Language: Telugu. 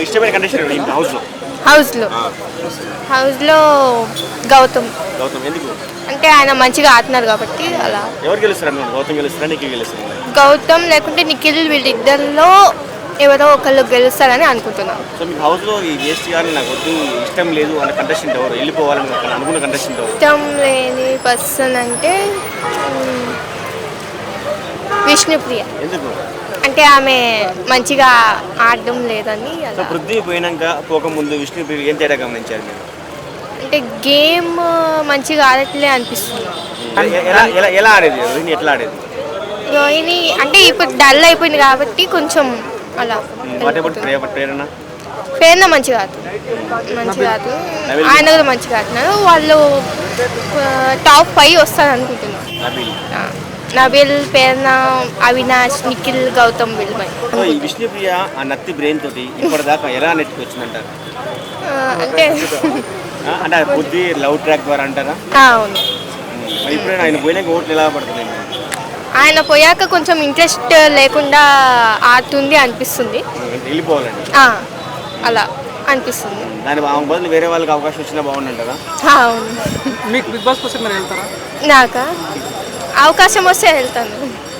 ఇష్టమైన కండిషన్ ఏంటి హౌస్లో హౌస్లో హౌస్లో గౌతమ్. గౌతమ్ ఎందుకు? అంటే ఆయన మంచిగా ఆడుతున్నారు కాబట్టి అలా. ఎవరు గెలుస్తారు అనుకోండి గౌతమ్ గెలుస్తారా? నీకు గెలుస్తారు? గౌతమ్ లేకుంటే నిఖిల్ వీళ్ళిద్దరిలో ఎవరో ఒకళ్ళు గెలుస్తారని అనుకుంటున్నాను సో మీకు హౌస్లో ఈ వేస్ట్ కానీ నాకు వద్దు ఇష్టం లేదు అన్న కంటెస్టెంట్ ఎవరు? వెళ్ళిపోవాలని అనుకున్న కంటెస్టెంట్ ఎవరు? ఇష్టం లేని పర్సన్ అంటే మ్, విష్ణుప్రియ. ఎందుకు? అంటే ఆమె మంచిగా ఆడడం లేదని సో అలా పృథ్వీ పోయినాక పోకముందు విష్ణు ఏం తేడా గమనించారు మీరు? అంటే గేమ్ మంచిగా ఆడట్లే అనిపిస్తుంది. ఎలా ఎలా ఎలా ఆడేది? రోహిణి ఎట్లా ఆడేది? రోహిణి అంటే ఇప్పుడు డల్ అయిపోయింది కాబట్టి కొంచెం అలా. What about Prema Prerana? పేరున మంచిగా ఆడుతుంది మంచిగా ఆడుతుంది ఆయన కూడా మంచిగా ఆడుతున్నారు వాళ్ళు టాప్ ఫైవ్ వస్తారు అనుకుంటున్నాను నబీల్ ఆ, నబిల్ పేరున అవినాష్ నిఖిల్ గౌతమ్ వీళ్ళపై సో ఈ విష్ణుప్రియ ఆ నత్తి బ్రెయిన్ తోటి ఇప్పటిదాకా ఎలా ఆ, అంటే ఆ, అంటే అది బుద్ధి లవ్ ట్రాక్ ద్వారా అంటారా? ఆ, అవును. మరి ఇప్పుడైనా ఆయన పోయినాక ఓట్లు ఎలా పడుతుంది ఆయన పోయాక కొంచెం ఇంట్రెస్ట్ లేకుండా ఆడుతుంది అనిపిస్తుంది. వెళ్ళిపోవాలండి. ఆ, అలా అనిపిస్తుంది. దాని ఆమె బదులు వేరే వాళ్ళకి అవకాశం వచ్చినా బాగుంటుందా ఆ, అవును. మీకు బిగ్ బాస్ కోసం మీరు వెళ్తారా? నాక? అవకాశం వస్తే వెళ్తాను.